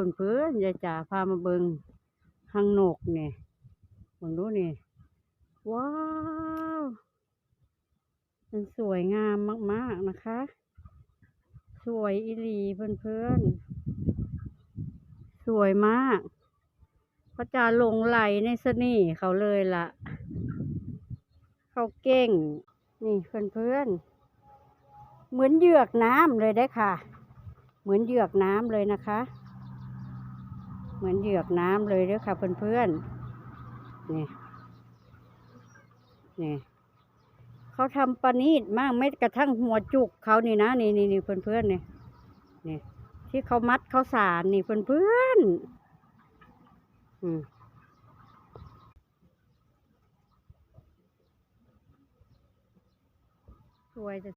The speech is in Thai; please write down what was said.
เพื่อนเพื่อนยายจ๋าพามาเบิงหางนกเนี่ยมองดูนี่ว้าวมันสวยงามมาก ๆนะคะ สวยอีหลีเพื่อนๆ สวยมากพระจาหลงไหลในเสน่ห์เขาเลยล่ะ เขาเก่ง นี่เพื่อนๆ เหมือนเหยือกน้ำเลยได้ค่ะ เหมือนเหยือกน้ำเลยนะคะ เหมือนเหยือกน้ำเลยเด้อค่ะเพื่อนๆ นี่ นี่ เขาทำประณีตมากไม่กระทั่งหัวจุกเขานี่นะ นี่นี่นี่เพื่อนๆนี่นี่ ที่เขามัดเขาสารนี่เพื่อนๆ อืมสวยจะ